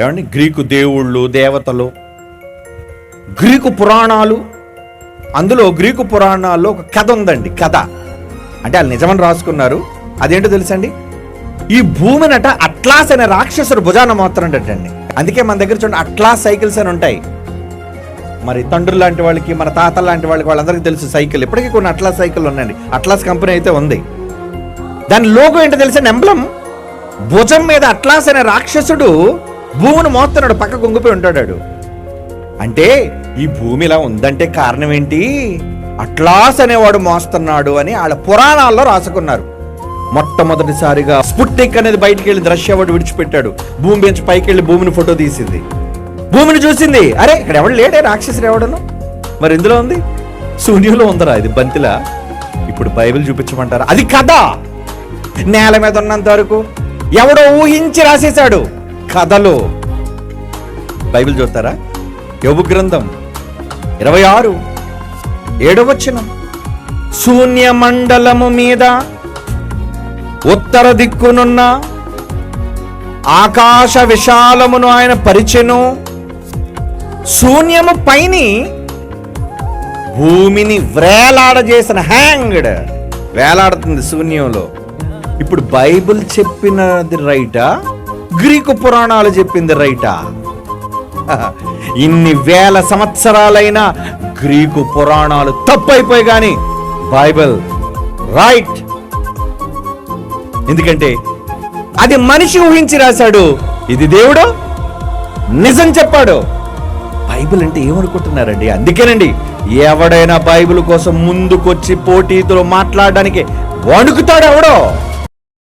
ఏమండి? గ్రీకు దేవుళ్ళు దేవతలు గ్రీకు పురాణాలు. అందులో గ్రీకు పురాణాల్లో ఒక కథ ఉందండి కథ. అంటే వాళ్ళు నిజమని రాసుకున్నారు. అదేంటో తెలుసండి? ఈ భూమినట అట్లాస్ అనే రాక్షసుడు భుజాన మాత్రండటండి అందుకే మన దగ్గర చూడండి అట్లాస్ సైకిల్స్ అని ఉంటాయి. మరి తండ్రులు లాంటి వాళ్ళకి మన తాత లాంటి వాళ్ళకి వాళ్ళందరికీ తెలుసు సైకిల్. ఇప్పటికీ కొన్ని అట్లాస్ సైకిల్ ఉన్నాయండి. అట్లాస్ కంపెనీ అయితే ఉంది. దాని లోగో ఏంటో తెలిసిన ఎంబ్లం? భుజం మీద అట్లాస్ అనే రాక్షసుడు భూమిని మోస్తున్నాడు పక్క కుంగిపోయి ఉంటాడాడు. అంటే ఈ భూమి ఇలా ఉందంటే కారణం ఏంటి? అట్లాస్ అనేవాడు మోస్తున్నాడు అని వాళ్ళ పురాణాల్లో రాసుకున్నారు. మొట్టమొదటిసారిగా స్పుట్నిక్ అనేది బయటికి వెళ్ళి రష్యా వాడు విడిచిపెట్టాడు. భూమి నుంచి పైకి వెళ్ళి భూమిని ఫోటో తీసింది. భూమిని చూసింది. అరే ఇక్కడ ఎవడు లేడే? రాక్షసుడు ఎవడను? మరి ఇందులో ఉంది? శూన్యంలో ఉందరా ఇది బంతిలా? ఇప్పుడు బైబిల్ చూపించమంటారా? అది కథ! నేల మీద ఉన్నంత వరకు ఎవడో ఊహించి రాసేశాడు. కథలు. బైబిల్ చూస్తారా? యోగు గ్రంథం ఇరవై ఆరు ఏడవచనం. శూన్య మండలము మీద ఉత్తర దిక్కునున్న ఆకాశ విశాలమును ఆయన పరిచెను. శూన్యము పైని భూమిని వేలాడజేసిన హ్యాంగ్డ్. వేలాడుతుంది శూన్యంలో. ఇప్పుడు బైబిల్ చెప్పినది రైటా? గ్రీకు పురాణాలు చెప్పింది రైటా? ఇన్ని వేల సంవత్సరాలైన గ్రీకు పురాణాలు తప్పైపోయి కానీ బైబిల్ రైట్. ఎందుకంటే అది మనిషి ఊహించి రాశాడు. ఇది దేవుడు నిజం చెప్పాడు. బైబిల్ అంటే ఏమనుకుంటున్నారండి? అందుకేనండి ఎవడైనా బైబిల్ కోసం ముందుకొచ్చి పోటీతో మాట్లాడడానికి వణుకుతాడు ఎవడో